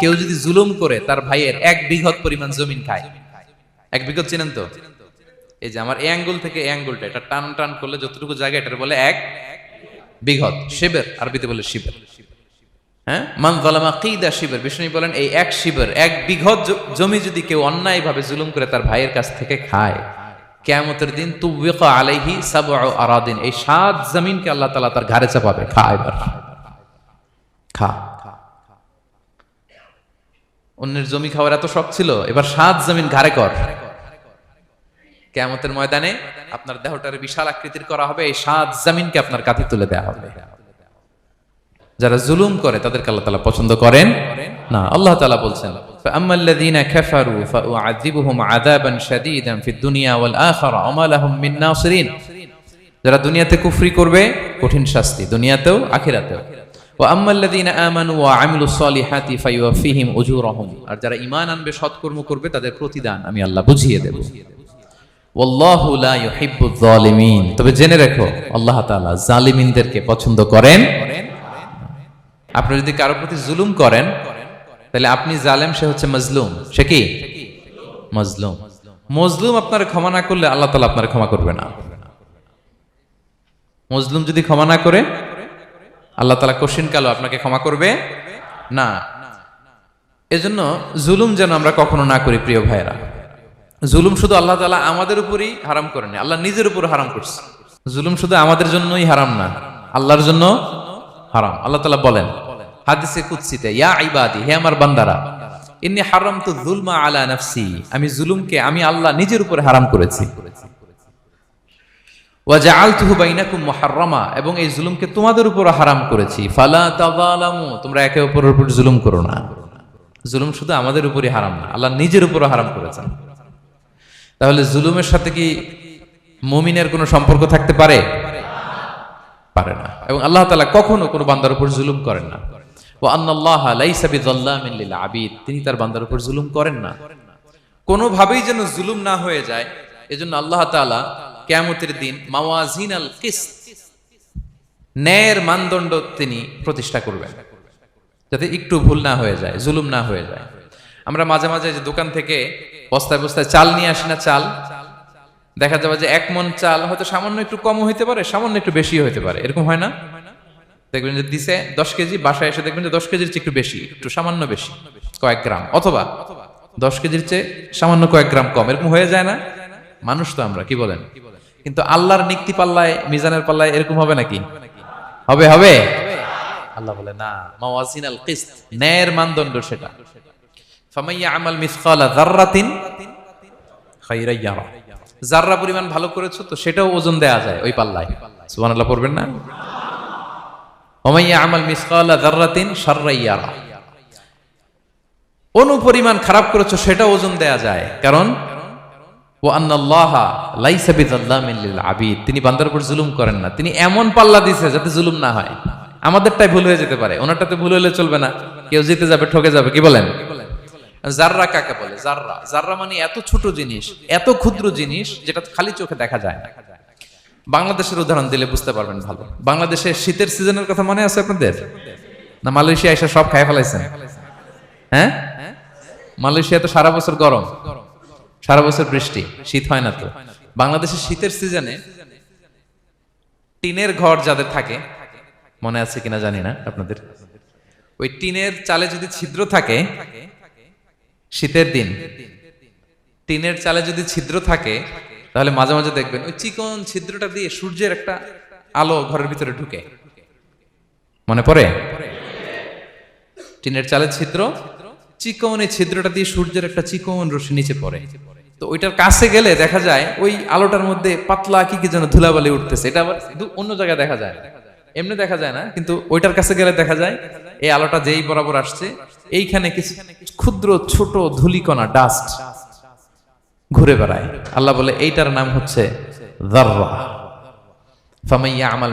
কেউ যদি জুলুম করে, তার ভাইয়ের এক বিঘত পরিমাণ জমিন খায়। এক বিঘত চিনেন তো? এই যে আমার এই অ্যাঙ্গুল থেকে এই অ্যাঙ্গুলটা, এটা টান টান করলে যতটুকু জায়গা, এটার বলে এক বিঘত, শিবের, আরবিতে বলে শিবের। হ্যাঁ? কিদা শিবের? বলেন, এই এক শিবের, এক জমি যদি কেউ জুলুম করে, তার ভাইয়ের কাছ থেকে খায়। কেয়ামতের দিন আলাইহি আরাদিন, এই জমিনকে আল্লাহ তাআলা তার ঘাড়ে চাপাবে। খা এবার। খা। অন্যের জমি খাওয়ার এত শখ ছিল এবার সাত জমিন ঘাড়ে কর কেয়ামতের ময়দানে আপনার দেহটার বিশাল আকৃতির করা হবে এই সাত জমিনকে আপনার কাঁধে তুলে দেওয়া হবে যারা জুলুম করে তাদেরকে আল্লাহ তালা পছন্দ করেন না আল্লাহ তালা বলছেন فأما الذين كفروا فأعذبهم عذابا شديدا في الدنيا والآخرة وما لهم من ناصرين যারা দুনিয়াতে কুফরি করবে কঠিন শাস্তি দুনিয়াতেও আখিরাতেও ও আম্মাল্লাদিনা আমানু ওয়া আমিলু সলিহাতি ফাইওয়াফিহিম উজুরহুম। আর যারা ইমান আনবে, সৎকর্ম করবে, তাদের প্রতিদান আমি আল্লাহ বুঝিয়ে দেব। ওয়াল্লাহু লা ইউহিব্বুল যালিমিন তবে জেনে রেখো, আল্লাহ তাআলা জালিমিনদেরকে পছন্দ করেন। আপনি যদি কারও প্রতি জুলুম করেন, তাহলে আপনি জালেম সে হচ্ছে মজলুম সে কি? মজলুম মজলুম আপনার ক্ষমা না করলে আল্লাহ তালা আপনার ক্ষমা করবে না। মজলুম যদি ক্ষমা না করে আল্লাহ তালা কশিন কালো আপনাকে ক্ষমা করবে? না। এজন্য জুলুম যেন আমরা কখনো না করি, প্রিয় ভাইয়েরা। জুলুম শুধু আল্লাহ তালা আমাদের উপরই হারাম করেনি, আল্লাহ নিজের উপর হারাম করছে। জুলুম শুধু আমাদের জন্যই হারাম না, আল্লাহর জন্য হারাম। আল্লাহ তালা বলেন, হাদিসে কুৎসিতে ইয়া ইবাদি, হে আমার বান্দারা, ইন্নি হারাম তো জুলমা আলা নাফসি। আমি জুলুমকে আমি আল্লাহ নিজের উপরে হারাম করেছি। ওয়াজআলতুহু বাইনাকুম মুহাররামা, এবং এই জুলুমকে তোমাদের উপর হারাম করেছি। ফালা তোমরা একে অপরের উপর জুলুম করো না। জুলুম শুধু আমাদের উপরই হারাম না, আল্লাহ নিজের উপরও হারাম করেছেন। তাহলে জুলুমের সাথে কি মুমিনের কোনো সম্পর্ক থাকতে পারে? পারে না। এবং আল্লাহ তাআলা কখনো কোনো বান্দার উপর জুলুম করেন না। ও আন্নাল্লাহ লাইসা বিযাল্লামিন লিল আবিদ তিনি তার বান্দার উপর জুলুম করেন না। কোনোভাবেই যেন জুলুম না হয়ে যায়, এজন্য আল্লাহ তাআলা কিয়ামতের দিন মাওয়াজিন আল কিসত, ন্যায়ের মানদণ্ড তিনি প্রতিষ্ঠা করবেন। যাতে একটু ভুল না হয়ে যায়, জুলুম না হয়ে যায়। আমরা মাঝে মাঝে যে দোকান থেকে বস্তায় বস্তায় চাল নিয়ে আসি না চাল, দেখা যাবে যে এক মন চাল হয়তো সামান্য একটু কম হইতে পারে, সামান্য একটু বেশি হইতে পারে। এরকম হয় না? দেখবেন যে দিছে দশ কেজি, বাসায় এসে দেখবেন যে দশ কেজির চেয়ে একটু বেশি, একটু সামান্য বেশি, কয়েক গ্রাম। অথবা দশ কেজির চেয়ে সামান্য কয়েক গ্রাম কম। এরকম হয়ে যায় না? মানুষ তো আমরা, কি বলেন? কিন্তু আল্লাহর নিক্তি পাল্লায়, মিজানের পাল্লায় এরকম হবে নাকি? হবে হবে? আল্লাহ বলে, না মাওয়াজিন আল ন্যায়ের মানদণ্ড সেটা। ফামাইয়া আমাল যাররাতিন খাইরা ইয়ারা। যাররা পরিমাণ ভালো করেছ, তো সেটাও ওজন দেয়া যায় ওই পাল্লায়। সুবহানাল্লাহ পড়বেন না? ওমাইয়া আমাল মিসকালা যাররাতিন শাররা ইয়ারা। অনু পরিমাণ খারাপ করেছ সেটা ওজন দেয়া যায়। কারণ ও আন্নাল্লাহ লাইসা বিযাল্লামিন লিল আবিদ তিনি বান্দার উপর জুলুম করেন না। তিনি এমন পাল্লা দিছে যাতে জুলুম না হয়। আমাদেরটাই ভুল হয়ে যেতে পারে। ওনারটাতে ভুল হলে চলবে না। কেউ জিতে যাবে, ঠকে যাবে। কি বলেন? জাররা কাকে বলে? জাররা। জাররা মানে এত ছোট জিনিস, এত ক্ষুদ্র জিনিস যেটা খালি চোখে দেখা যায় না। বাংলাদেশের উদাহরণ দিলে বুঝতে পারবেন ভালো। বাংলাদেশের শীতের সিজনের কথা মনে আছে আপনাদের? না, মালয়েশিয়া এসে সব খাই ফেলাইছেন? হ্যাঁ? মালয়েশিয়া তো সারা বছর গরম। সারা বছর বৃষ্টি, শীত হয় না তো। বাংলাদেশের শীতের সিজনে টিনের ঘর যাদের থাকে, মনে আছে কিনা জানি না আপনাদের? ওই টিনের চালে যদি ছিদ্র থাকে, শীতের দিন, টিনের চালে যদি ছিদ্র থাকে, তাহলে মাঝে মাঝে দেখবেন ওই চিকন ছিদ্রটা দিয়ে সূর্যের একটা আলো ঘরের ভিতরে ঢুকে। মনে পড়ে? টিনের চালে ছিদ্র চিকন এই ছিদ্রটা দিয়ে সূর্যের একটা চিকন রশ্মি নিচে পড়ে। তো ওইটার কাছে গেলে দেখা যায় ওই আলোটার মধ্যে পাতলা কি কি যেন ধুলাবালি উঠতেছে। এটা আবার অন্য জায়গায় দেখা যায়। এমনি দেখা যায় না, কিন্তু ওইটার কাছে গেলে দেখা যায় এই আলোটা যেই বরাবর আসছে, এইখানে কিছু ক্ষুদ্র ছোট ধুলিকণা ডাস্ট ঘুরে বেড়ায়। আল্লাহ বলে, এইটার নাম হচ্ছে ফামাইয়া আমাল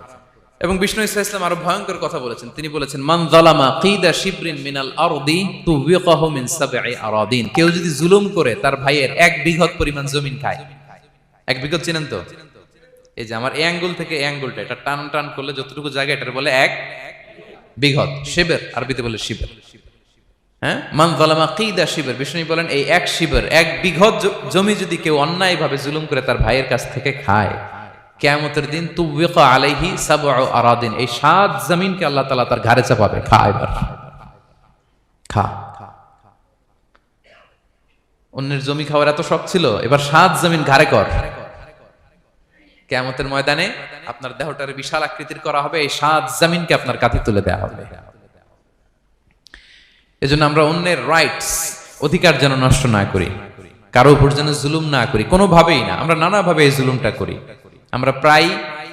এবং বিষ্ণু ইসা ইসলাম আরও ভয়ঙ্কর কথা বলেছেন। তিনি বলেছেন, মান জালামা কিদা শিবরিন মিনাল আরদি তুবিকাহু মিন সাবঈ আরাদিন। কেউ যদি জুলুম করে, তার ভাইয়ের এক বিঘত পরিমাণ জমিন খায়। এক বিঘত চিনেন তো? এই যে আমার এই অ্যাঙ্গুল থেকে অ্যাঙ্গুলটা, এটা টান টান করলে যতটুকু জায়গা, এটার বলে এক বিঘত। শিবের, আরবিতে বলে শিবের। হ্যাঁ? মান জালামা কিদা শিবের? বিষ্ণু বলেন, এই এক শিবের, এক বিঘত জমি যদি কেউ অন্যায়ভাবে জুলুম করে, তার ভাইয়ের কাছ থেকে খায়। কেয়ামতের দিন তুবিকা আলাইহি সাবউ আরাদিন। এই সাত জমিনকে আল্লাহ তাআলা তার ঘাড়ে চাপাবে। খা এবার। খা। অন্যের জমি খাওয়ার এত শখ ছিল, এবার সাত জমিন ঘাড়ে কর। কেয়ামতের ময়দানে আপনার দেহটার বিশাল আকৃতির করা হবে, এই সাত জমিনকে আপনার কাঁধে তুলে দেওয়া হবে। এজন্য আমরা অন্যের রাইটস অধিকার যেন নষ্ট না করি, কারও উপর যেন জুলুম না করি, কোনোভাবেই না। আমরা নানাভাবে এই জুলুমটা করি। আমরা প্রায়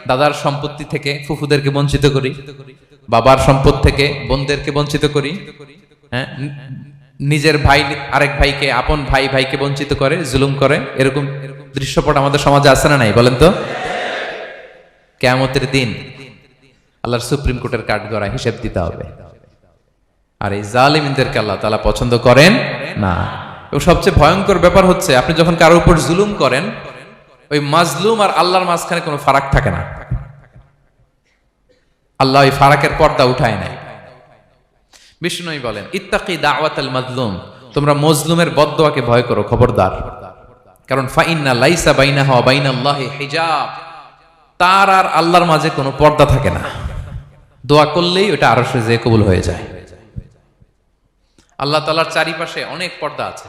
দাদার সম্পত্তি থেকে ফুফুদেরকে বঞ্চিত করি, বাবার সম্পদ থেকে বোনদেরকে বঞ্চিত করি হ্যাঁ? নিজের ভাই আরেক ভাইকে, আপন ভাই, ভাইকে বঞ্চিত করে, জুলুম করে, এরকম দৃশ্যপট আমাদের সমাজে আছে না নাই, বলেন তো? কেয়ামতের দিন আল্লাহর সুপ্রিম কোর্টের কাঠগড়ায় হিসেব দিতে হবে। আর এই জালিমিনদেরকে আল্লাহ তালা পছন্দ করেন না। এবং সবচেয়ে ভয়ঙ্কর ব্যাপার হচ্ছে, আপনি যখন কারোর উপর জুলুম করেন ওই মাজলুম আর আল্লাহর মাঝখানে কোনো ফারাক থাকে না। আল্লাহ ওই ফারাকের পর্দা উঠায় নাই। বিষ্ণুই বলেন, ইত্তাকি দাওয়াত আল মাজলুম, তোমরা মজলুমের বদদোয়াকে ভয় করো, খবরদার। কারণ ফাইন্না লাইসা বাইনা হওয়া বাইনা আল্লাহ হিজাব। তার আর আল্লাহর মাঝে কোনো পর্দা থাকে না। দোয়া করলেই ওটা আরও যে কবুল হয়ে যায়। আল্লাহ তালার চারিপাশে অনেক পর্দা আছে।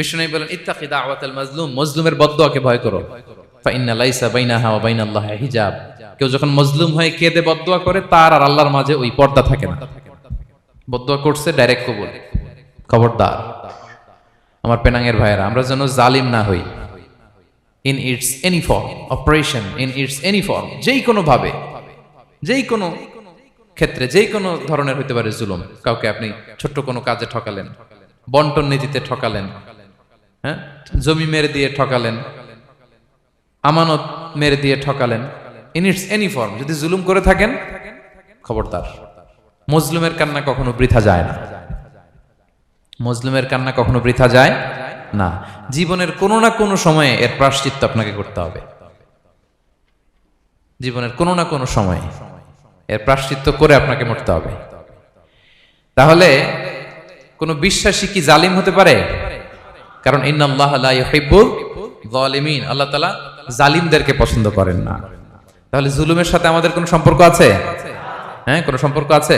বিষ্ণু বলেন ইত্তাকি দাওয়াতাল মাজলুম, মজলুমের বদদোয়াকে ভয় করো। ফাইন্না লাইসা বাইনাহা ওয়া বাইনাল্লাহ হিজাব। কেউ যখন মজলুম হয়ে কেঁদে বদদোয়া করে, তার আর আল্লাহর মাঝে ওই পর্দা থাকে না। বদদোয়া করছে ডাইরেক্ট কবুল। খবরদার। আমার পেনাঙ্গের ভাইয়েরা, আমরা যেন জালিম না হই। In its any form operation in its any form যেই কোনো ভাবে যেই কোনো ক্ষেত্রে যেই কোনো ধরনের হতে পারে জুলুম। কাউকে আপনি ছোট্ট কোনো কাজে ঠকালেন, বন্টন নীতিতে ঠকালেন হ্যাঁ? জমি মেরে দিয়ে ঠকালেন। আমানত মেরে দিয়ে ঠকালেন। ইন ইটস এনি ফর্ম যদি জুলুম করে থাকেন, খবরদার। মজলুমের কান্না কখনো বৃথা যায় না। মজলুমের কান্না কখনো বৃথা যায় না। জীবনের কোনো না কোনো সময়ে এর প্রাশ্চিত্য আপনাকে করতে হবে। জীবনের কোনো না কোনো সময়ে এর প্রাশ্চিত্য করে আপনাকে মরতে হবে। তাহলে কোনো বিশ্বাসী কি জালিম হতে পারে? কারণ ইন্নাল্লাহ লা ইউহিব্বুল আল্লাহ তালা জালিমদেরকে পছন্দ করেন না। তাহলে জুলুমের সাথে আমাদের কোনো সম্পর্ক আছে? হ্যাঁ কোনো সম্পর্ক আছে?